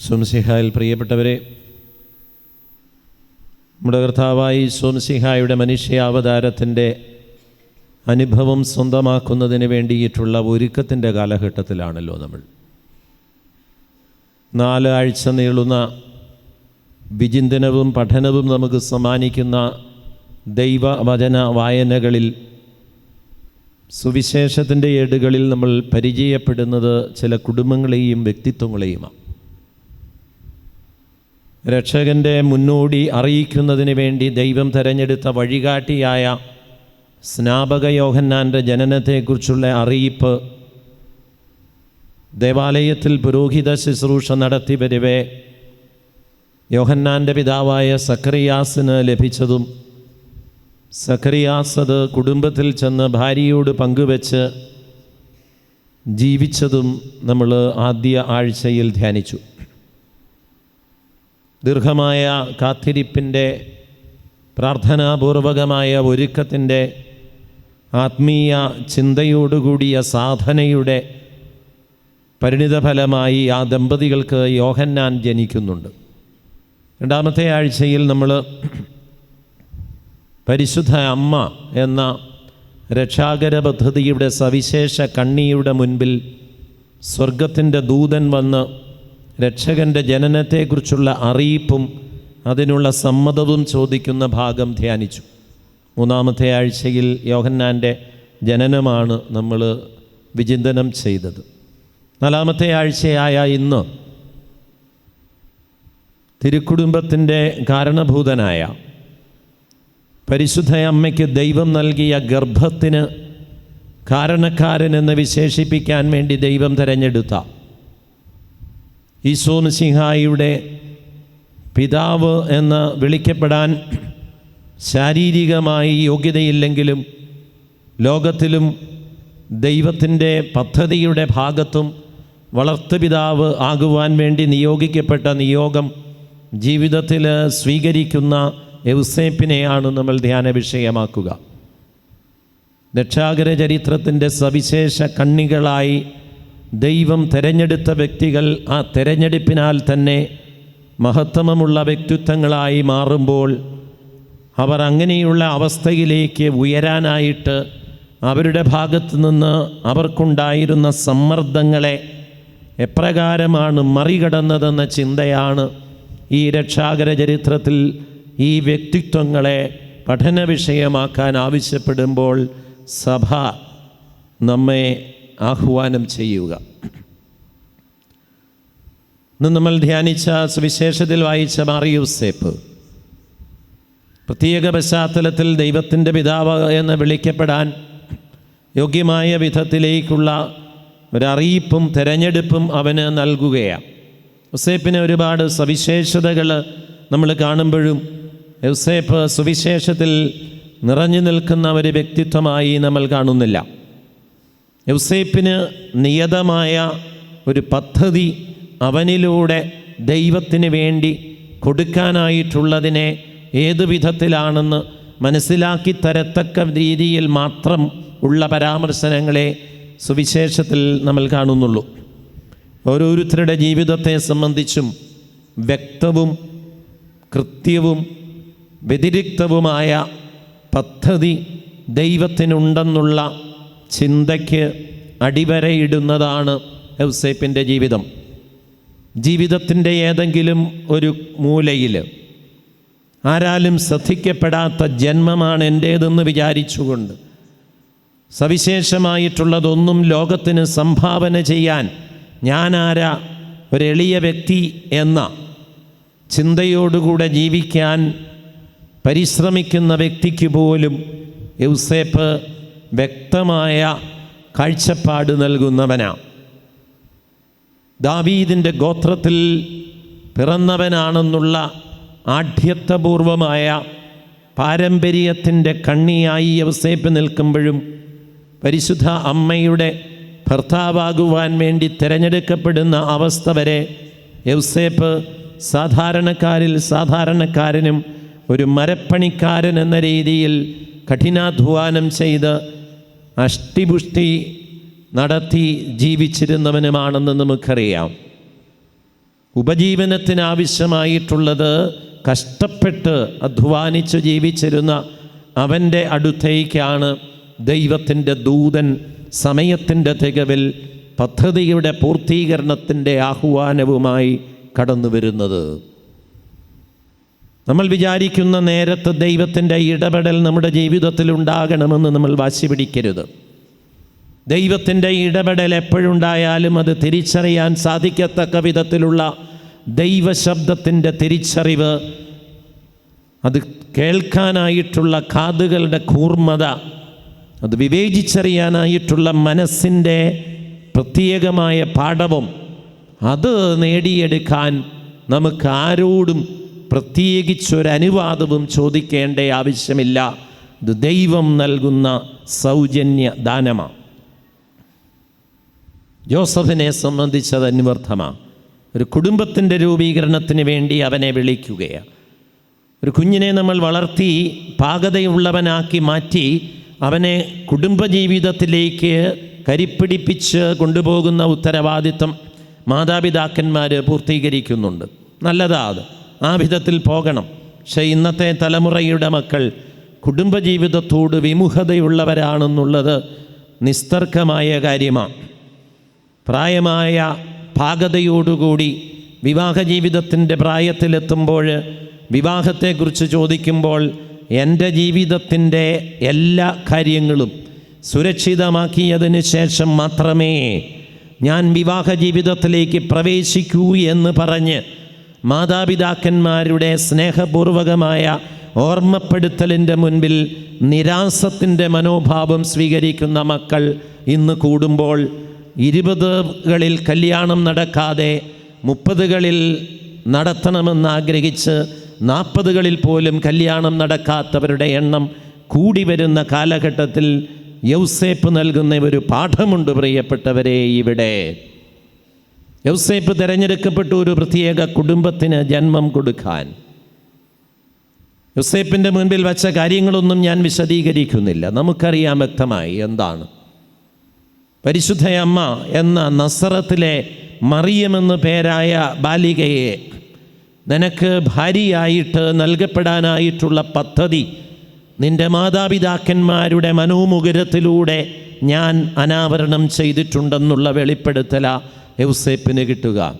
സോംസിഹായിൽ പ്രിയപ്പെട്ടവരെ നമ്മുടെ കർത്താവായി സോംസിഹായുടെ മനുഷ്യാവതാരത്തിന്റെ അനുഭവം സ്വന്തമാക്കുന്നതിന് വേണ്ടിയിട്ടുള്ള ഒരുക്കത്തിന്റെ കാലഘട്ടത്തിലാണല്ലോ നമ്മൾ. നാല് ആഴ്ച നീളുന്ന വിചിന്തനവും പഠനവും നമുക്ക് സമ്മാനിക്കുന്ന ദൈവവചന വായനകളിൽ സുവിശേഷത്തിന്റെ ഏടുകളിൽ നമ്മൾ പരിചയപ്പെടുന്നത് ചില കുടുംബങ്ങളെയും വ്യക്തിത്വങ്ങളെയുമാണ്. രക്ഷകന്റെ മുന്നോടി അറിയിക്കുന്നതിന് വേണ്ടി ദൈവം തെരഞ്ഞെടുത്ത വഴികാട്ടിയായ സ്നാപക യോഹന്നാന്റെ ജനനത്തെക്കുറിച്ചുള്ള അറിയിപ്പ് ദേവാലയത്തിൽ പുരോഹിത ശുശ്രൂഷ നടത്തി വരവേ യോഹന്നാന്റെ പിതാവായ സക്രിയാസിന് ലഭിച്ചതും സക്രിയാസ് അത് കുടുംബത്തിൽ ചെന്ന് ഭാര്യയോട് പങ്കുവെച്ച് ജീവിച്ചതും നമ്മൾ ആദ്യ ആഴ്ചയിൽ ധ്യാനിച്ചു. ദീർഘമായ കാത്തിരിപ്പിന്റെ പ്രാർത്ഥനാപൂർവകമായ ഒരുക്കത്തിന്റെ ആത്മീയ ചിന്തയോടുകൂടിയ സാധനയുടെ പരിണിതഫലമായി ആ ദമ്പതികൾക്ക് യോഹന്നാൻ ജനിക്കുന്നുണ്ട്. രണ്ടാമത്തെ ആഴ്ചയിൽ നമ്മൾ പരിശുദ്ധ അമ്മ എന്ന രക്ഷാകര പദ്ധതിയുടെ സവിശേഷ കണ്ണിയുടെ മുൻപിൽ സ്വർഗത്തിന്റെ ദൂതൻ വന്ന് രക്ഷകന്റെ ജനനത്തെക്കുറിച്ചുള്ള അറിയിപ്പും അതിനുള്ള സമ്മതവും ചോദിക്കുന്ന ഭാഗം ധ്യാനിച്ചു. മൂന്നാമത്തെ ആഴ്ചയിൽ യോഹന്നാന്റെ ജനനമാണ് നമ്മൾ വിചിന്തനം ചെയ്തത്. നാലാമത്തെ ആഴ്ചയായ ഇന്ന് തിരുക്കുടുംബത്തിന്റെ കാരണഭൂതനായ പരിശുദ്ധ അമ്മയ്ക്ക് ദൈവം നൽകിയ ഗർഭത്തിന് കാരണക്കാരൻ എന്ന് വിശേഷിപ്പിക്കാൻ വേണ്ടി ദൈവം തിരഞ്ഞെടുത്ത ഈശോ സിംഹായിയുടെ പിതാവ് എന്ന് വിളിക്കപ്പെടാൻ ശാരീരികമായി യോഗ്യതയില്ലെങ്കിലും ലോകത്തിലും ദൈവത്തിന്റെ പദ്ധതിയുടെ ഭാഗത്തും വളർത്തുപിതാവ് ആകുവാൻ വേണ്ടി നിയോഗിക്കപ്പെട്ട നിയോഗം ജീവിതത്തിൽ സ്വീകരിക്കുന്ന എവ്സേപ്പിനെയാണ് നമ്മൾ ധ്യാന വിഷയമാക്കുക രക്ഷാകര ചരിത്രത്തിന്റെ സവിശേഷ കണ്ണികളായി ദൈവം തിരഞ്ഞെടുത്ത വ്യക്തികൾ ആ തിരഞ്ഞെടുപ്പിനാൽ തന്നെ മഹത്വമുള്ള വ്യക്തിത്വങ്ങളായി മാറുമ്പോൾ അവർ അങ്ങനെയുള്ള അവസ്ഥയിലേക്ക് ഉയരാനായിട്ട് അവരുടെ ഭാഗത്തു നിന്ന് അവർക്കുണ്ടായിരുന്ന സമ്മർദ്ദങ്ങളെ എപ്രകാരമാണ് മറികടന്നതെന്ന ചിന്തയാണ് ഈ രക്ഷാകര ചരിത്രത്തിൽ ഈ വ്യക്തിത്വങ്ങളെ പഠന വിഷയമാക്കാൻ ആവശ്യപ്പെടുമ്പോൾ സഭ നമ്മെ ആഹ്വാനം ചെയ്യുക. ഇന്ന് നമ്മൾ ധ്യാനിച്ച സുവിശേഷത്തിൽ വായിച്ച മാറിയൂസേപ്പ് പ്രത്യേക പശ്ചാത്തലത്തിൽ ദൈവത്തിന്റെ പിതാവ് എന്ന് വിളിക്കപ്പെടാൻ യോഗ്യമായ വിധത്തിലേക്കുള്ള ഒരറിയിപ്പും തെരഞ്ഞെടുപ്പും അവന് നൽകുകയാണ്. യുസേപ്പിന് ഒരുപാട് സവിശേഷതകൾ നമ്മൾ കാണുമ്പോഴും യുസേപ്പ് സുവിശേഷത്തിൽ നിറഞ്ഞു നിൽക്കുന്ന ഒരു വ്യക്തിത്വമായി നമ്മൾ കാണുന്നില്ല. യൗസേപ്പിന് നിയതമായ ഒരു പദ്ധതി അവനിലൂടെ ദൈവത്തിന് വേണ്ടി കൊടുക്കാനായിട്ടുള്ളതിനെ ഏതു വിധത്തിലാണെന്ന് മനസ്സിലാക്കി തരത്തക്ക രീതിയിൽ മാത്രം ഉള്ള പരാമർശനങ്ങളെ സുവിശേഷത്തിൽ നമ്മൾ കാണുന്നുള്ളൂ. ഓരോരുത്തരുടെ ജീവിതത്തെ സംബന്ധിച്ചും വ്യക്തവും കൃത്യവും വ്യതിരിക്തവുമായ പദ്ധതി ദൈവത്തിനുണ്ടെന്നുള്ള ചിന്തയ്ക്ക് അടിവരയിടുന്നതാണ് യൗസേപ്പിന്റെ ജീവിതം. ജീവിതത്തിന്റെ ഏതെങ്കിലും ഒരു മൂലയിൽ ആരാലും ശ്രദ്ധിക്കപ്പെടാത്ത ജന്മമാണ് എന്റേതെന്ന് വിചാരിച്ചുകൊണ്ട് സവിശേഷമായിട്ടുള്ളതൊന്നും ലോകത്തിന് സംഭാവന ചെയ്യാൻ ഞാനാരാ ഒരെളിയ വ്യക്തി എന്ന ചിന്തയോടുകൂടെ ജീവിക്കാൻ പരിശ്രമിക്കുന്ന വ്യക്തിക്ക് പോലും യൗസേപ്പ് വ്യക്തമായ കാഴ്ചപ്പാട് നൽകുന്നവനാണ് ദാവീദിന്റെ ഗോത്രത്തിൽ പിറന്നവനാണെന്നുള്ള ആഢ്യത്വപൂർവമായ പാരമ്പര്യത്തിന്റെ കണ്ണിയായി യവസേപ്പ് നിൽക്കുമ്പോഴും പരിശുദ്ധ അമ്മയുടെ ഭർത്താവാകുവാൻ വേണ്ടി തിരഞ്ഞെടുക്കപ്പെടുന്ന അവസ്ഥ വരെ യൗസേപ്പ് സാധാരണക്കാരിൽ സാധാരണക്കാരനും ഒരു മരപ്പണിക്കാരൻ എന്ന രീതിയിൽ കഠിനാധ്വാനം ചെയ്ത് അഷ്ടിപുഷ്ടി നടത്തി ജീവിച്ചിരുന്നവനുമാണെന്ന് നമുക്കറിയാം. ഉപജീവനത്തിനാവശ്യമായിട്ടുള്ളത് കഷ്ടപ്പെട്ട് അധ്വാനിച്ച് ജീവിച്ചിരുന്ന അവന്റെ അടുത്തേക്കാണ് ദൈവത്തിന്റെ ദൂതൻ സമയത്തിന്റെ തികവിൽ പദ്ധതിയുടെ പൂർത്തീകരണത്തിന്റെ ആഹ്വാനവുമായി കടന്നു വരുന്നത് നമ്മൾ വിചാരിക്കുന്ന നേരത്ത് ദൈവത്തിന്റെ ഇടപെടൽ നമ്മുടെ ജീവിതത്തിൽ ഉണ്ടാകണമെന്ന് നമ്മൾ വാശി പിടിക്കരുത്. ദൈവത്തിന്റെ ഇടപെടൽ എപ്പോഴുണ്ടായാലും അത് തിരിച്ചറിയാൻ സാധിക്കത്തക്ക വിധത്തിലുള്ള ദൈവശബ്ദത്തിന്റെ തിരിച്ചറിവ് അത് കേൾക്കാനായിട്ടുള്ള കാതുകളുടെ കൂർമ്മത അത് വിവേചിച്ചറിയാനായിട്ടുള്ള മനസ്സിന്റെ പ്രത്യേകമായ പാഠവും അത് നേടിയെടുക്കാൻ നമുക്ക് ആരോടും പ്രത്യേകിച്ചൊരനുവാദവും ചോദിക്കേണ്ട ആവശ്യമില്ല. ഇത് ദൈവം നൽകുന്ന സൗജന്യ ദാനമാണ് ജോസഫിനെ സംബന്ധിച്ചത് അന്വർത്ഥമാണ് ഒരു കുടുംബത്തിന്റെ രൂപീകരണത്തിന് വേണ്ടി അവനെ വിളിക്കുകയാണ് ഒരു കുഞ്ഞിനെ നമ്മൾ വളർത്തി പാകതയുള്ളവനാക്കി മാറ്റി അവനെ കുടുംബജീവിതത്തിലേക്ക് കരിപ്പിടിപ്പിച്ച് കൊണ്ടുപോകുന്ന ഉത്തരവാദിത്വം മാതാപിതാക്കന്മാർ പൂർത്തീകരിക്കുന്നുണ്ട്. നല്ലതാ അത്. ആ വിധത്തിൽ പോകണം. പക്ഷേ ഇന്നത്തെ തലമുറയുടെ മക്കൾ കുടുംബജീവിതത്തോട് വിമുഖതയുള്ളവരാണെന്നുള്ളത് നിസ്തർക്കമായ കാര്യമാണ്. പ്രായമായ പാകതയോടുകൂടി വിവാഹ ജീവിതത്തിന്റെ പ്രായത്തിലെത്തുമ്പോൾ വിവാഹത്തെക്കുറിച്ച് ചോദിക്കുമ്പോൾ എന്റെ ജീവിതത്തിന്റെ എല്ലാ കാര്യങ്ങളും സുരക്ഷിതമാക്കിയതിന് ശേഷം മാത്രമേ ഞാൻ വിവാഹ ജീവിതത്തിലേക്ക് പ്രവേശിക്കൂ എന്ന് പറഞ്ഞ് മാതാപിതാക്കന്മാരുടെ സ്നേഹപൂർവകമായ ഓർമ്മപ്പെടുത്തലിന്റെ മുൻപിൽ നിരാസത്തിന്റെ മനോഭാവം സ്വീകരിക്കുന്ന മക്കൾ ഇന്ന് കൂടുമ്പോൾ ഇരുപതുകളിൽ കല്യാണം നടക്കാതെ മുപ്പതുകളിൽ നടത്തണമെന്ന് ആഗ്രഹിച്ച് നാൽപ്പതുകളിൽ പോലും കല്യാണം നടക്കാത്തവരുടെ എണ്ണം കൂടി വരുന്ന കാലഘട്ടത്തിൽ യൗസേപ്പ് നൽകുന്ന ഒരു പാഠമുണ്ട് പ്രിയപ്പെട്ടവരെ ഇവിടെ. യൗസേപ്പ് തിരഞ്ഞെടുക്കപ്പെട്ട ഒരു പ്രത്യേക കുടുംബത്തിന് ജന്മം കൊടുക്കാൻ. യുസേപ്പിന്റെ മുൻപിൽ വച്ച കാര്യങ്ങളൊന്നും ഞാൻ വിശദീകരിക്കുന്നില്ല. നമുക്കറിയാം വ്യക്തമായി എന്താണ്. പരിശുദ്ധയമ്മ എന്ന നസറത്തിലെ മറിയമെന്ന് പേരായ ബാലികയെ നിനക്ക് ഭാര്യയായിട്ട് നൽകപ്പെടാനായിട്ടുള്ള പദ്ധതി നിന്റെ മാതാപിതാക്കന്മാരുടെ മനോമുകുരത്തിലൂടെ ഞാൻ അനാവരണം ചെയ്തിട്ടുണ്ടെന്നുള്ള വെളിപ്പെടുത്തല യൗസേപ്പിന് കിട്ടുക.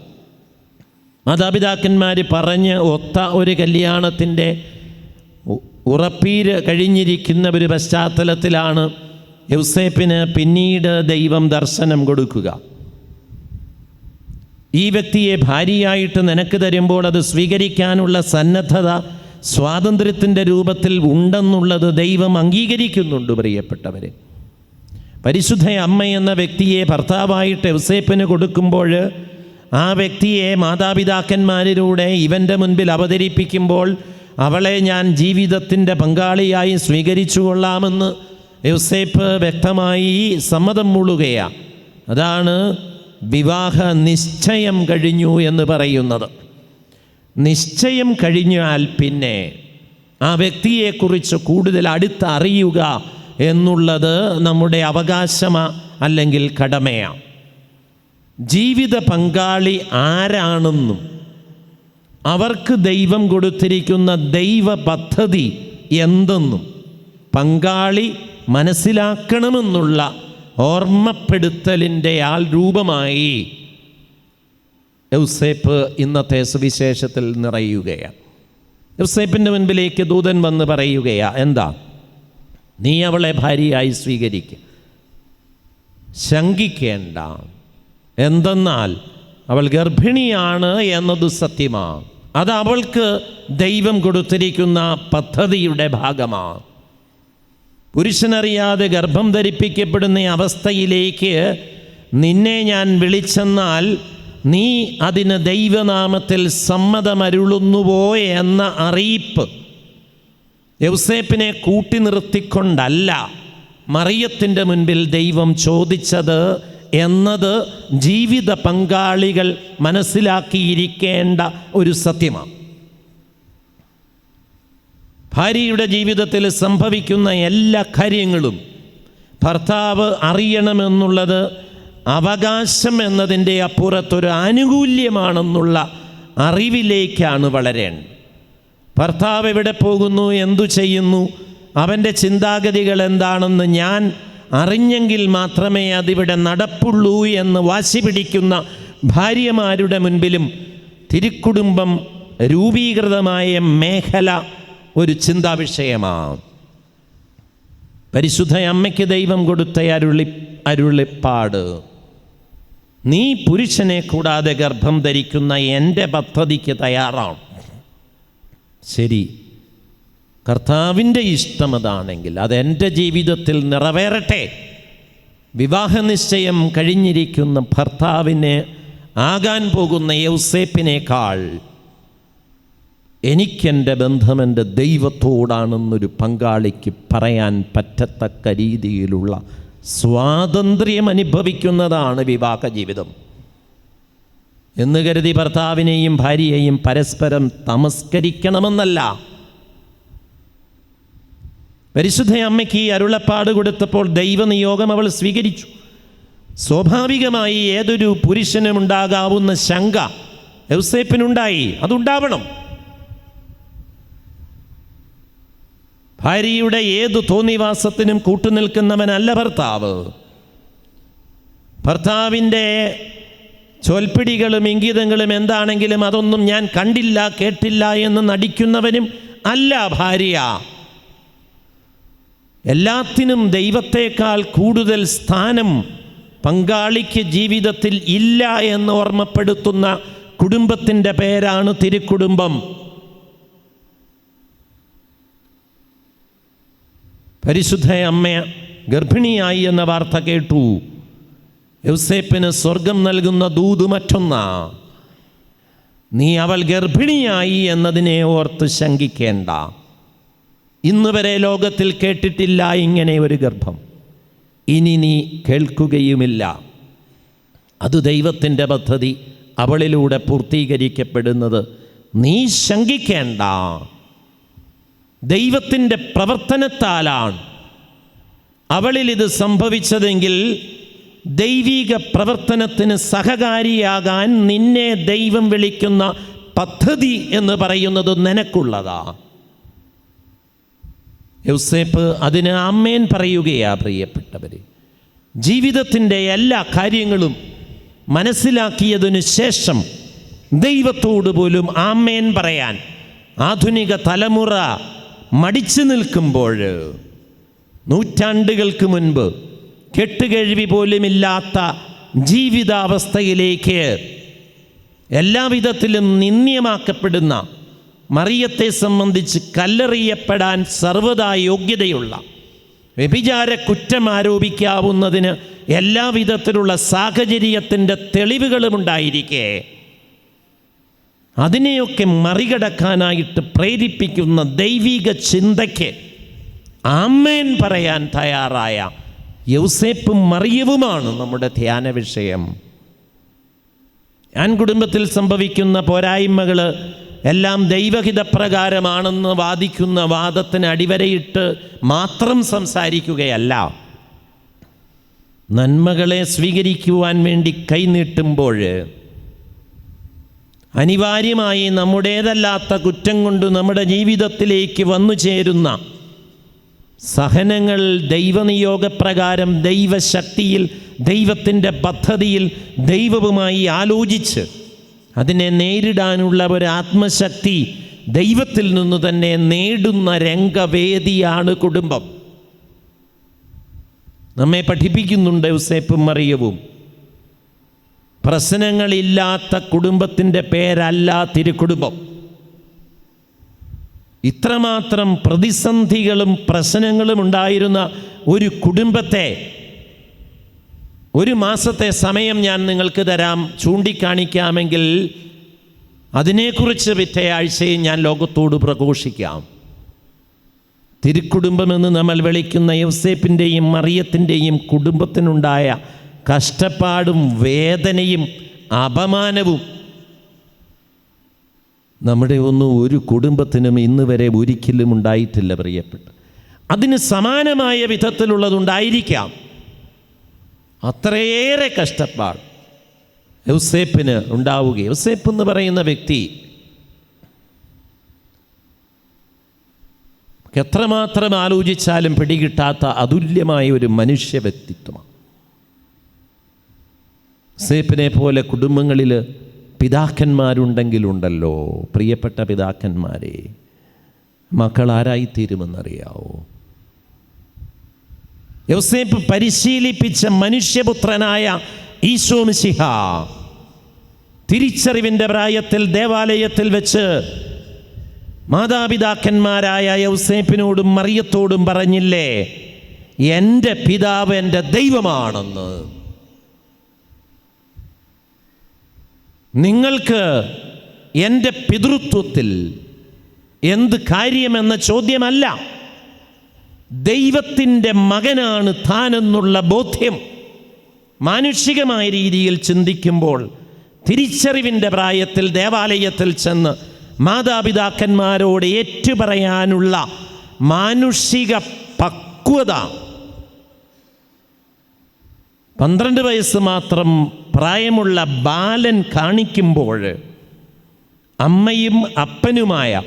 മാതാപിതാക്കന്മാർ പറഞ്ഞ് ഒത്ത ഒരു കല്യാണത്തിന്റെ ഉറപ്പീര് കഴിഞ്ഞിരിക്കുന്ന ഒരു പശ്ചാത്തലത്തിലാണ് യൗസേപ്പിന് പിന്നീട് ദൈവം ദർശനം കൊടുക്കുക. ഈ വ്യക്തിയെ ഭാര്യയായിട്ട് നിനക്ക് തരുമ്പോൾ അത് സ്വീകരിക്കാനുള്ള സന്നദ്ധത സ്വാതന്ത്ര്യത്തിന്റെ രൂപത്തിൽ ഉണ്ടെന്നുള്ളത് ദൈവം അംഗീകരിക്കുന്നുണ്ട് പ്രിയപ്പെട്ടവരെ. പരിശുദ്ധ അമ്മ എന്ന വ്യക്തിയെ ഭർത്താവായിട്ട് യൗസേപ്പിന് കൊടുക്കുമ്പോൾ ആ വ്യക്തിയെ മാതാപിതാക്കന്മാരിലൂടെ ഇവന്റെ മുൻപിൽ അവതരിപ്പിക്കുമ്പോൾ അവളെ ഞാൻ ജീവിതത്തിന്റെ പങ്കാളിയായി സ്വീകരിച്ചു കൊള്ളാമെന്ന് യൗസേപ്പ് വ്യക്തമായി സമ്മതം മൂളുകയാണ് അതാണ് വിവാഹ നിശ്ചയം കഴിഞ്ഞു എന്ന് പറയുന്നത്. നിശ്ചയം കഴിഞ്ഞാൽ പിന്നെ ആ വ്യക്തിയെക്കുറിച്ച് കൂടുതൽ അടുത്തറിയുക എന്നുള്ളത് നമ്മുടെ അവകാശമാ അല്ലെങ്കിൽ കടമയാണ് ജീവിത പങ്കാളി ആരാണെന്നും അവർക്ക് ദൈവം കൊടുത്തിരിക്കുന്ന ദൈവ പദ്ധതി എന്തെന്നും പങ്കാളി മനസ്സിലാക്കണമെന്നുള്ള ഓർമ്മപ്പെടുത്തലിന്റെ ആൾ രൂപമായി യൗസേപ്പ് ഇന്നത്തെ സുവിശേഷത്തിൽ നിറയുകയാണ്. യൗസേപ്പിന്റെ മുൻപിലേക്ക് ദൂതൻ വന്ന് പറയുകയാണ് എന്താ? നീ അവളെ ഭാര്യയായി സ്വീകരിക്കുക ശങ്കിക്കേണ്ട. എന്തെന്നാൽ അവൾ ഗർഭിണിയാണ് എന്നത് സത്യമാണ്. അത് അവൾക്ക് ദൈവം കൊടുത്തിരിക്കുന്ന പദ്ധതിയുടെ ഭാഗമാണ്. പുരുഷനറിയാതെ ഗർഭം ധരിപ്പിക്കപ്പെടുന്ന അവസ്ഥയിലേക്ക് നിന്നെ ഞാൻ വിളിച്ചെന്നാൽ നീ അതിന് ദൈവനാമത്തിൽ സമ്മതമരുളുന്നുവോ എന്ന അറിയിപ്പ് യൗസേപ്പിനെ കൂട്ടി നിർത്തിക്കൊണ്ടല്ല മറിയത്തിന്റെ മുൻപിൽ ദൈവം ചോദിച്ചത് എന്നത് ജീവിത പങ്കാളികൾ മനസ്സിലാക്കിയിരിക്കേണ്ട ഒരു സത്യമാണ്. ഭാര്യയുടെ ജീവിതത്തിൽ സംഭവിക്കുന്ന എല്ലാ കാര്യങ്ങളും ഭർത്താവ് അറിയണമെന്നുള്ളത് അവകാശം എന്നതിന്റെ അപ്പുറത്തൊരു ആനുകൂല്യമാണെന്നുള്ള അറിവിലേക്കാണ് വളരേണ്ടത്. ഭർത്താവ് എവിടെ പോകുന്നു എന്തു ചെയ്യുന്നു അവന്റെ ചിന്താഗതികൾ എന്താണെന്ന് ഞാൻ അറിഞ്ഞെങ്കിൽ മാത്രമേ അതിവിടെ നടപ്പുള്ളൂ എന്ന് വാശി പിടിക്കുന്ന ഭാര്യമാരുടെ മുൻപിലും തിരുക്കുടുംബം രൂപീകൃതമായ മേഖല ഒരു ചിന്താ വിഷയമാണ് പരിശുദ്ധ അമ്മയ്ക്ക് ദൈവം കൊടുത്ത അരുളി അരുളിപ്പാട്. നീ പുരുഷനെ കൂടാതെ ഗർഭം ധരിക്കുന്ന എന്റെ പദ്ധതിക്ക് തയ്യാറാണ്. ശരി. കർത്താവിന്റെ ഇഷ്ടം അതാണെങ്കിൽ അതെന്റെ ജീവിതത്തിൽ നിറവേറട്ടെ. വിവാഹ നിശ്ചയം കഴിഞ്ഞിരിക്കുന്ന ഭർത്താവിന് ആകാൻ പോകുന്ന യൗസേപ്പിനേക്കാൾ എനിക്കെന്റെ ബന്ധം എന്റെ ദൈവത്തോടാണെന്നൊരു പങ്കാളിക്ക് പറയാൻ പറ്റത്തക്ക രീതിയിലുള്ള സ്വാതന്ത്ര്യം അനുഭവിക്കുന്നതാണ് വിവാഹ ജീവിതം എന്ന് കരുതി ഭർത്താവിനെയും ഭാര്യയെയും പരസ്പരം തമസ്കരിക്കണമെന്നല്ല പരിശുദ്ധ അമ്മയ്ക്ക് ഈ അരുളപ്പാട് കൊടുത്തപ്പോൾ ദൈവനിയോഗം അവൾ സ്വീകരിച്ചു. സ്വാഭാവികമായി ഏതൊരു പുരുഷനും ഉണ്ടാകാവുന്ന ശങ്ക യൗസേപ്പിനുണ്ടായി അതുണ്ടാവണം. ഭാര്യയുടെ ഏതു തോന്നിവാസത്തിനും കൂട്ടുനിൽക്കുന്നവനല്ല ഭർത്താവ്. ഭർത്താവിന്റെ ചൊൽപ്പിടികളും ഇംഗിതങ്ങളും എന്താണെങ്കിലും അതൊന്നും ഞാൻ കണ്ടില്ല കേട്ടില്ല എന്ന് നടിക്കുന്നവനും അല്ല ഭാര്യ. എല്ലാത്തിനും ദൈവത്തേക്കാൾ കൂടുതൽ സ്ഥാനം പങ്കാളിക്ക് ജീവിതത്തിൽ ഇല്ല എന്ന് ഓർമ്മപ്പെടുത്തുന്ന കുടുംബത്തിന്റെ പേരാണ് തിരുക്കുടുംബം. പരിശുദ്ധ അമ്മ ഗർഭിണിയായി എന്ന വാർത്ത കേട്ടു. യൗസേപ്പിന് സ്വർഗം നൽകുന്ന ദൂത് മറ്റൊന്ന. നീ അവൾ ഗർഭിണിയായി എന്നതിനെ ഓർത്ത് ശങ്കിക്കേണ്ട. ഇന്ന് വരെ ലോകത്തിൽ കേട്ടിട്ടില്ല ഇങ്ങനെ ഒരു ഗർഭം. ഇനി നീ കേൾക്കുകയുമില്ല. അത് ദൈവത്തിന്റെ പദ്ധതി അവളിലൂടെ പൂർത്തീകരിക്കപ്പെടുന്നത് നീ ശങ്കിക്കേണ്ട. ദൈവത്തിന്റെ പ്രവർത്തനത്താലാണ് അവളിൽ ഇത് സംഭവിച്ചതെങ്കിൽ ദൈവിക പ്രവർത്തനത്തിന് സഹകാരിയാകാൻ നിന്നെ ദൈവം വിളിക്കുന്ന പദ്ധതി എന്ന് പറയുന്നത് നിനക്കുള്ളതാ. യൗസേപ്പ് അതിന് അമ്മേൻ പറയുകയാ പ്രിയപ്പെട്ടവർ ജീവിതത്തിന്റെ എല്ലാ കാര്യങ്ങളും മനസ്സിലാക്കിയതിനു ശേഷം ദൈവത്തോട് പോലും ആമേൻ പറയാൻ ആധുനിക തലമുറ മടിച്ചു നിൽക്കുമ്പോൾ നൂറ്റാണ്ടുകൾക്ക് മുൻപ് കെട്ടുകഴിവി പോലുമില്ലാത്ത ജീവിതാവസ്ഥയിലേക്ക് എല്ലാവിധത്തിലും നിന്ദ്യമാക്കപ്പെടുന്ന മറിയത്തെ സംബന്ധിച്ച് കല്ലെറിയപ്പെടാൻ സർവതാ യോഗ്യതയുള്ള വ്യഭിചാര കുറ്റം ആരോപിക്കാവുന്നതിന് എല്ലാവിധത്തിലുള്ള സാഹചര്യത്തിന്റെ തെളിവുകളും ഉണ്ടായിരിക്കെ. അതിനെയൊക്കെ മറികടക്കാനായിട്ട് പ്രേരിപ്പിക്കുന്ന ദൈവിക ചിന്തയ്ക്ക് ആമേൻ പറയാൻ തയ്യാറായ യൗസേപ്പും മറിയവുമാണ് നമ്മുടെ ധ്യാന വിഷയം. ഞാൻ കുടുംബത്തിൽ സംഭവിക്കുന്ന പോരായ്മകൾ എല്ലാം ദൈവഹിതപ്രകാരമാണെന്ന് വാദിക്കുന്ന വാദത്തിന് അടിവരയിട്ട് മാത്രം സംസാരിക്കുകയല്ല. നന്മകളെ സ്വീകരിക്കുവാൻ വേണ്ടി കൈനീട്ടുമ്പോൾ അനിവാര്യമായി നമ്മുടേതല്ലാത്ത കുറ്റം കൊണ്ട് നമ്മുടെ ജീവിതത്തിലേക്ക് വന്നു ചേരുന്ന സഹനങ്ങൾ ദൈവനിയോഗപ്രകാരം ദൈവശക്തിയിൽ ദൈവത്തിന്റെ പദ്ധതിയിൽ ദൈവവുമായി ആലോചിച്ച് അതിനെ നേരിടാനുള്ള ഒരു ആത്മശക്തി ദൈവത്തിൽ നിന്ന് തന്നെ നേടുന്ന രംഗവേദിയാണ് കുടുംബം. നമ്മെ പഠിപ്പിക്കുന്നുണ്ട് യൂസേപ്പും മറിയവും. പ്രശ്നങ്ങളില്ലാത്ത കുടുംബത്തിന്റെ പേരല്ല തിരുക്കുടുംബം. ഇത്രമാത്രം പ്രതിസന്ധികളും പ്രശ്നങ്ങളും ഉണ്ടായിരുന്ന ഒരു കുടുംബത്തെ ഒരു മാസത്തെ സമയം ഞാൻ നിങ്ങൾക്ക് തരാം ചൂണ്ടിക്കാണിക്കാമെങ്കിൽ അതിനെക്കുറിച്ച് പിറ്റേയാഴ്ചയും ഞാൻ ലോകത്തോട് പ്രഘോഷിക്കാം. തിരുക്കുടുംബമെന്ന് നമ്മൾ വിളിക്കുന്ന യൗസേപ്പിന്റെയും മറിയത്തിന്റെയും കുടുംബത്തിനുണ്ടായ കഷ്ടപ്പാടും വേദനയും അപമാനവും നമ്മുടെ ഒന്നും ഒരു കുടുംബത്തിനും ഇന്ന് വരെ ഒരിക്കലും ഉണ്ടായിട്ടില്ല പ്രിയപ്പെട്ട. അതിന് സമാനമായ വിധത്തിലുള്ളതുണ്ടായിരിക്കാം. അത്രയേറെ കഷ്ടപ്പാട് യൗസേപ്പിന് ഉണ്ടാവുക യൗസേപ്പ് എന്ന് പറയുന്ന വ്യക്തി എത്രമാത്രം ആലോചിച്ചാലും പിടികിട്ടാത്ത അതുല്യമായ ഒരു മനുഷ്യ വ്യക്തിത്വമാണ്. സേപ്പിനെ പോലെ കുടുംബങ്ങളിൽ പിതാക്കന്മാരുണ്ടെങ്കിലുണ്ടല്ലോ. പ്രിയപ്പെട്ട പിതാക്കന്മാരെ മക്കൾ ആരായിത്തീരുമെന്നറിയാവോ യോസേപ്പ് പരിശീലിപ്പിച്ച മനുഷ്യപുത്രനായ ഈശോ മിശിഹ തിരിച്ചറിവിന്റെ പ്രായത്തിൽ ദേവാലയത്തിൽ വെച്ച് മാതാപിതാക്കന്മാരായ യൗസേപ്പിനോടും മറിയത്തോടും പറഞ്ഞില്ലേ എന്റെ പിതാവ് എന്റെ ദൈവമാണെന്ന്. നിങ്ങൾക്ക് എന്റെ പിതൃത്വത്തിൽ എന്ത് കാര്യമെന്ന ചോദ്യമല്ല. ദൈവത്തിന്റെ മകനാണ് താനെന്നുള്ള ബോധ്യം. മാനുഷികമായ രീതിയിൽ ചിന്തിക്കുമ്പോൾ തിരിച്ചറിവിന്റെ പ്രായത്തിൽ ദേവാലയത്തിൽ ചെന്ന് മാതാപിതാക്കന്മാരോട് ഏറ്റുപറയാനുള്ള മാനുഷിക പക്വത. പന്ത്രണ്ട് വയസ്സ് മാത്രം പ്രായമുള്ള ബാലൻ കാണിക്കുമ്പോൾ അമ്മയും അപ്പനുമായ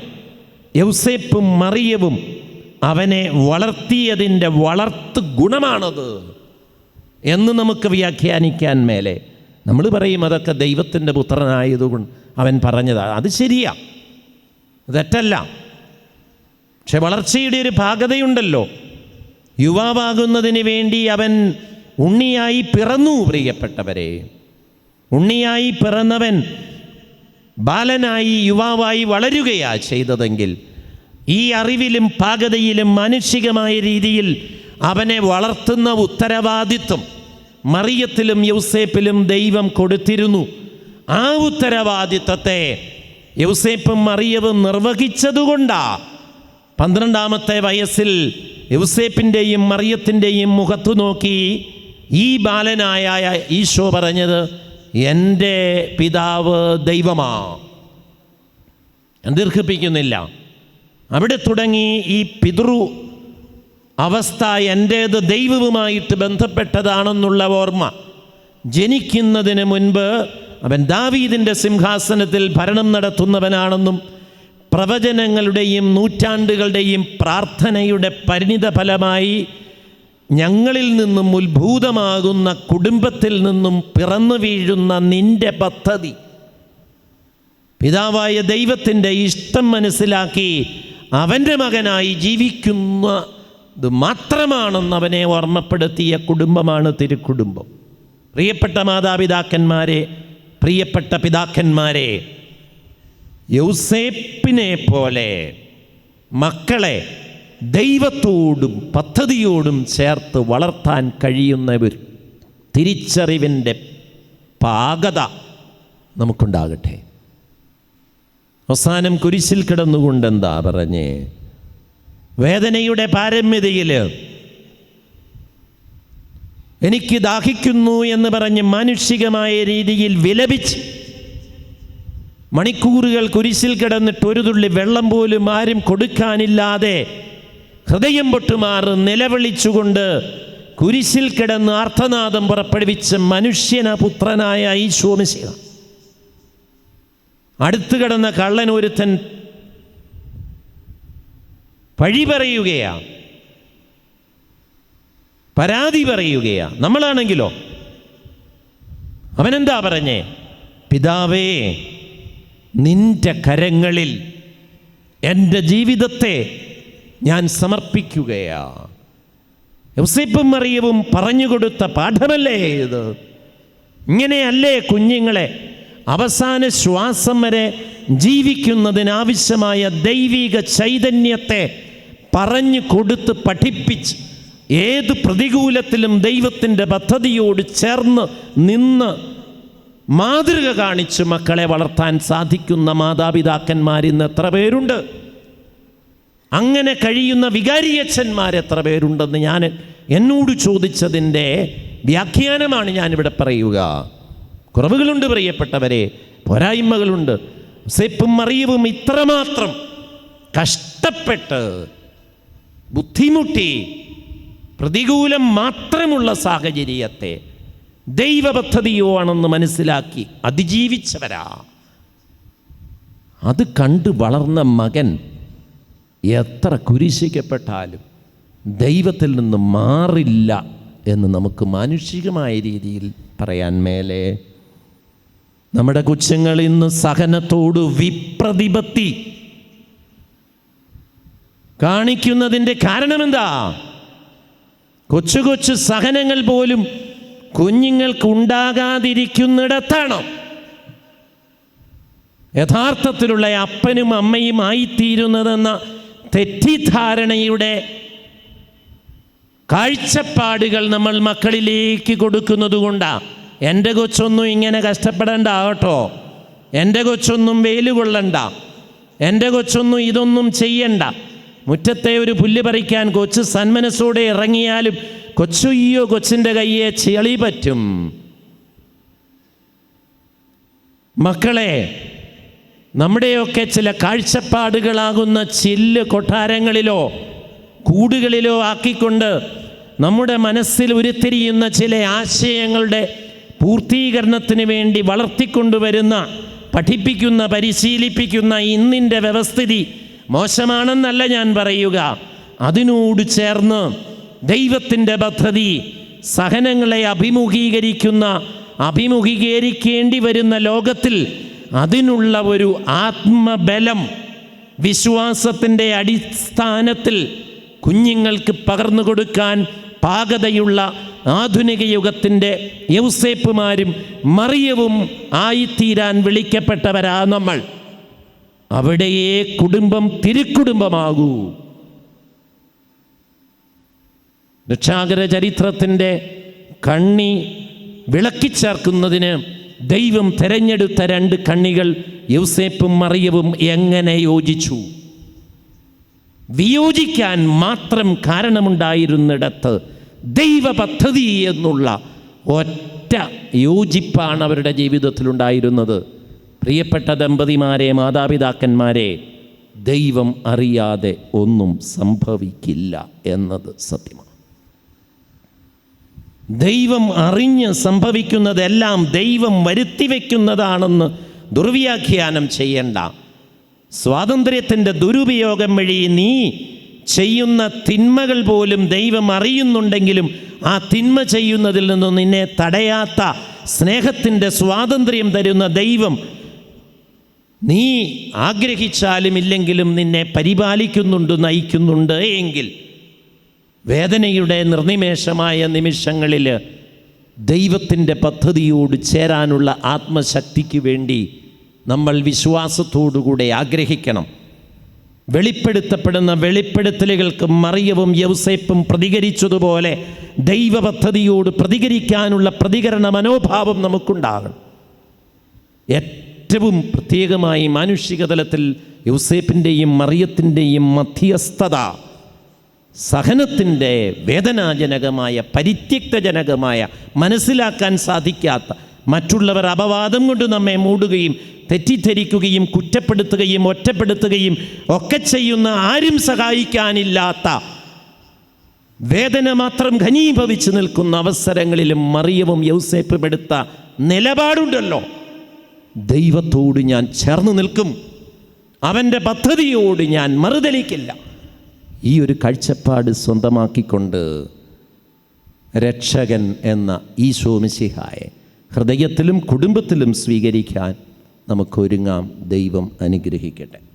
യൗസേപ്പും മറിയവും അവനെ വളർത്തിയതിന്റെ വളർത്ത് ഗുണമാണത് എന്ന് നമുക്ക് വ്യാഖ്യാനിക്കാൻ മേലെ നമ്മൾ പറയും അതൊക്കെ ദൈവത്തിന്റെ പുത്രനായതുകൊണ്ട് അവൻ പറഞ്ഞതാണ് അത് ശരിയാ. തെറ്റല്ല. പക്ഷെ വളർച്ചയുടെ ഒരു ഭാഗതയുണ്ടല്ലോ. യുവാവാകുന്നതിന് വേണ്ടി അവൻ ഉണ്ണിയായി പിറന്നു പ്രിയപ്പെട്ടവരെ. ഉണ്ണിയായി പിറന്നവൻ ബാലനായി യുവാവായി വളരുകയാ ചെയ്തതെങ്കിൽ ഈ അറിവിലും പാകതയിലും മാനുഷികമായ രീതിയിൽ അവനെ വളർത്തുന്ന ഉത്തരവാദിത്വം മറിയത്തിലും യൗസേപ്പിലും ദൈവം കൊടുത്തിരുന്നു. ആ ഉത്തരവാദിത്വത്തെ യൗസേപ്പും മറിയവും നിർവഹിച്ചതുകൊണ്ടാ പന്ത്രണ്ടാമത്തെ വയസ്സിൽ യൗസേപ്പിന്റെയും മറിയത്തിന്റെയും മുഖത്തു നോക്കി ഈ ബാലനായ ഈശോ പറഞ്ഞത് എന്റെ പിതാവ് ദൈവമാ. ദീർഘിപ്പിക്കുന്നില്ല. അവിടെ തുടങ്ങി ഈ പിതൃ അവസ്ഥ എന്റേത് ദൈവവുമായിട്ട് ബന്ധപ്പെട്ടതാണെന്നുള്ള ഓർമ്മ ജനിക്കുന്നതിന് മുൻപ് അവൻ ദാവീദിന്റെ സിംഹാസനത്തിൽ ഭരണം നടത്തുന്നവനാണെന്നും പ്രവചനങ്ങളുടെയും നൂറ്റാണ്ടുകളുടെയും പ്രാർത്ഥനയുടെ പരിണിത ഫലമായി ഞങ്ങളിൽ നിന്നും ഉത്ഭൂതമാകുന്ന കുടുംബത്തിൽ നിന്നും പിറന്നു വീഴുന്ന നിന്റെ പദ്ധതി. പിതാവായ ദൈവത്തിന്റെ ഇഷ്ടം മനസ്സിലാക്കി അവന്റെ മകനായി ജീവിക്കുന്നത് മാത്രമാണെന്ന് അവനെ ഓർമ്മപ്പെടുത്തിയ കുടുംബമാണ് തിരുക്കുടുംബം. പ്രിയപ്പെട്ട മാതാപിതാക്കന്മാരെ പ്രിയപ്പെട്ട പിതാക്കന്മാരെ യൗസേപ്പിനെ പോലെ മക്കളെ ദൈവത്തോടും പദ്ധതിയോടും ചേർത്ത് വളർത്താൻ കഴിയുന്നവർ തിരിച്ചറിവിന്റെ പാകത നമുക്കുണ്ടാകട്ടെ. അവസാനം കുരിശിൽ കിടന്നുകൊണ്ട് എന്താ പറഞ്ഞേ? വേദനയുടെ പാരമ്യതയിൽ എനിക്ക് ദാഹിക്കുന്നു എന്ന് പറഞ്ഞ് മാനുഷികമായ രീതിയിൽ വിലപിച്ച് മണിക്കൂറുകൾ കുരിശിൽ കിടന്നിട്ട് ഒരു തുള്ളി വെള്ളം പോലും ആരും കൊടുക്കാനില്ലാതെ ഹൃദയം പൊട്ടുമാറ് നിലവിളിച്ചുകൊണ്ട് കുരിശിൽ കിടന്ന് ആർത്തനാദം പുറപ്പെടുവിച്ച മനുഷ്യന പുത്രനായ ഈശോമിശിക അടുത്തു കിടന്ന കള്ളൻ ഒരുത്തൻ പഴി പറയുകയാ. പരാതി പറയുകയാ. നമ്മളാണെങ്കിലോ? അവനെന്താ പറഞ്ഞേ? പിതാവേ നിന്റെ കരങ്ങളിൽ എന്റെ ജീവിതത്തെ ഞാൻ സമർപ്പിക്കുകയാ. യോസിപ്പും മറിയവും പറഞ്ഞുകൊടുത്ത പാഠമല്ലേ ഇത്? ഇങ്ങനെയല്ലേ കുഞ്ഞുങ്ങളെ അവസാന ശ്വാസം വരെ ജീവിക്കുന്നതിനാവശ്യമായ ദൈവിക ചൈതന്യത്തെ പറഞ്ഞു കൊടുത്ത് പഠിപ്പിച്ച് ഏത് പ്രതികൂലത്തിലും ദൈവത്തിന്റെ പദ്ധതിയോട് ചേർന്ന് നിന്ന് മാതൃക കാണിച്ച് മക്കളെ വളർത്താൻ സാധിക്കുന്ന മാതാപിതാക്കന്മാരിന്ന് എത്ര പേരുണ്ട്? അങ്ങനെ കഴിയുന്ന വികാരിയച്ഛന്മാർ എത്ര പേരുണ്ടെന്ന് ഞാൻ എന്നോട് ചോദിച്ചതിന്റെ വ്യാഖ്യാനമാണ് ഞാനിവിടെ പറയുക. കുറവുകളുണ്ട് പ്രിയപ്പെട്ടവരെ പോരായ്മകളുണ്ട്. സെപ്പും മറിയവും ഇത്രമാത്രം കഷ്ടപ്പെട്ട് ബുദ്ധിമുട്ടി പ്രതികൂലം മാത്രമുള്ള സാഹചര്യത്തെ ദൈവ പദ്ധതിയോ ആണെന്ന് മനസ്സിലാക്കി അതിജീവിച്ചവരാ. അത് കണ്ട് വളർന്ന മകൻ എത്ര കുരിശിക്കപ്പെട്ടാലും ദൈവത്തിൽ നിന്ന് മാറില്ല എന്ന് നമുക്ക് മാനുഷികമായ രീതിയിൽ പറയാൻ മേലെ. നമ്മുടെ കുച്ചങ്ങൾ ഇന്ന് സഹനത്തോട് വിപ്രതിപത്തി. കാണിക്കുന്നതിന്റെ കാരണമെന്താ? കൊച്ചു കൊച്ചു സഹനങ്ങൾ പോലും കുഞ്ഞുങ്ങൾക്ക് ഉണ്ടാകാതിരിക്കുന്നിടത്താണ് യഥാർത്ഥത്തിലുള്ള അപ്പനും അമ്മയും ആയിത്തീരുന്നതെന്ന തെറ്റിദ്ധാരണയുടെ കാഴ്ചപ്പാടുകൾ നമ്മൾ മക്കളിലേക്ക് കൊടുക്കുന്നത് കൊണ്ടാണ് എന്റെ കൊച്ചൊന്നും ഇങ്ങനെ കഷ്ടപ്പെടേണ്ട കേട്ടോ. എന്റെ കൊച്ചൊന്നും വെയിൽ കൊള്ളണ്ട. എന്റെ കൊച്ചൊന്നും ഇതൊന്നും ചെയ്യണ്ട. മുറ്റത്തെ ഒരു പുല്ല് പറിക്കാൻ കൊച്ചു സന്മനസ്സോടെ ഇറങ്ങിയാലും കൊച്ചുയ്യോ കൊച്ചിന്റെ കയ്യെ ചെളി പറ്റും. മക്കളെ നമ്മുടെയൊക്കെ ചില കാഴ്ചപ്പാടുകളാകുന്ന ചില്ല് കൊട്ടാരങ്ങളിലോ കൂടുകളിലോ ആക്കിക്കൊണ്ട് നമ്മുടെ മനസ്സിൽ ഉരുത്തിരിയുന്ന ചില ആശയങ്ങളുടെ പൂർത്തീകരണത്തിന് വേണ്ടി വളർത്തിക്കൊണ്ടുവരുന്ന പഠിപ്പിക്കുന്ന പരിശീലിപ്പിക്കുന്ന ഇന്നിന്റെ വ്യവസ്ഥിതി മോശമാണെന്നല്ല ഞാൻ പറയുക. അതിനോട് ചേർന്ന് ദൈവത്തിന്റെ പദ്ധതി സഹനങ്ങളെ അഭിമുഖീകരിക്കുന്ന അഭിമുഖീകരിക്കേണ്ടി വരുന്ന ലോകത്തിൽ അതിനുള്ള ഒരു ആത്മബലം വിശ്വാസത്തിന്റെ അടിസ്ഥാനത്തിൽ കുഞ്ഞുങ്ങൾക്ക് പകർന്നു കൊടുക്കാൻ പാകതയുള്ള ആധുനിക യുഗത്തിന്റെ യൗസേപ്പുമാരും മറിയവും ആയിത്തീരാൻ വിളിക്കപ്പെട്ടവരാ നമ്മൾ. അവിടെയേ കുടുംബം തിരുക്കുടുംബമാകൂ. രക്ഷാകര ചരിത്രത്തിന്റെ കണ്ണി വിളക്കിച്ചേർക്കുന്നതിന് ദൈവം തെരഞ്ഞെടുത്ത രണ്ട് കണ്ണികൾ യൂസേപ്പും മറിയവും എങ്ങനെ യോജിച്ചു? വിയോജിക്കാൻ മാത്രം കാരണമുണ്ടായിരുന്നിടത്ത് ദൈവ പദ്ധതി എന്നുള്ള ഒറ്റ യോജിപ്പാണ് അവരുടെ ജീവിതത്തിലുണ്ടായിരുന്നത്. പ്രിയപ്പെട്ട ദമ്പതിമാരെ മാതാപിതാക്കന്മാരെ ദൈവം അറിയാതെ ഒന്നും സംഭവിക്കില്ല എന്നത് സത്യമാണ്. ദൈവം അറിഞ്ഞ് സംഭവിക്കുന്നതെല്ലാം ദൈവം വരുത്തി വയ്ക്കുന്നതാണെന്ന് ദുർവ്യാഖ്യാനം ചെയ്യണ്ട. സ്വാതന്ത്ര്യത്തിന്റെ ദുരുപയോഗം വഴി നീ ചെയ്യുന്ന തിന്മകൾ പോലും ദൈവം അറിയുന്നുണ്ടെങ്കിലും ആ തിന്മ ചെയ്യുന്നതിൽ നിന്നും നിന്നെ തടയാത്ത സ്നേഹത്തിന്റെ സ്വാതന്ത്ര്യം തരുന്ന ദൈവം നീ ആഗ്രഹിച്ചാലും ഇല്ലെങ്കിലും നിന്നെ പരിപാലിക്കുന്നുണ്ട് നയിക്കുന്നുണ്ട് എങ്കിൽ വേദനയുടെ നിർനിമേഷമായ നിമിഷങ്ങളിൽ ദൈവത്തിന്റെ പദ്ധതിയോട് ചേരാനുള്ള ആത്മശക്തിക്ക് വേണ്ടി നമ്മൾ വിശ്വാസത്തോടുകൂടെ ആഗ്രഹിക്കണം. വെളിപ്പെടുത്തപ്പെടുന്ന വെളിപ്പെടുത്തലുകൾക്ക് മറിയവും യൗസേപ്പും പ്രതികരിച്ചതുപോലെ ദൈവ പദ്ധതിയോട് പ്രതികരിക്കാനുള്ള പ്രതികരണ മനോഭാവം നമുക്കുണ്ടാകണം. ഏറ്റവും പ്രത്യേകമായി മാനുഷിക തലത്തിൽ യൗസേപ്പിന്റെയും മറിയത്തിന്റെയും മധ്യസ്ഥത സഹനത്തിന്റെ വേദനാജനകമായ പരിത്യക്തജനകമായ മനസ്സിലാക്കാൻ സാധിക്കാത്ത മറ്റുള്ളവർ അപവാദം കൊണ്ട് നമ്മെ മൂടുകയും തെറ്റിദ്ധരിക്കുകയും കുറ്റപ്പെടുത്തുകയും ഒറ്റപ്പെടുത്തുകയും ഒക്കെ ചെയ്യുന്ന ആരും സഹായിക്കാനില്ലാത്ത വേദന മാത്രം ഘനീഭവിച്ച് നിൽക്കുന്ന അവസരങ്ങളിലും മറിയവും യൗസേപ്പും എടുത്ത നിലപാടുണ്ടല്ലോ. ദൈവത്തോട് ഞാൻ ചേർന്ന് നിൽക്കും. അവന്റെ പദ്ധതിയോട് ഞാൻ മറുതലിക്കില്ല. ഈ ഒരു കാഴ്ചപ്പാട് സ്വന്തമാക്കിക്കൊണ്ട് രക്ഷകൻ എന്ന ഈ മിശിഹായെ ഹൃദയത്തിലും കുടുംബത്തിലും സ്വീകരിക്കാൻ നമുക്കൊരുങ്ങാം ദൈവം അനുഗ്രഹിക്കട്ടെ.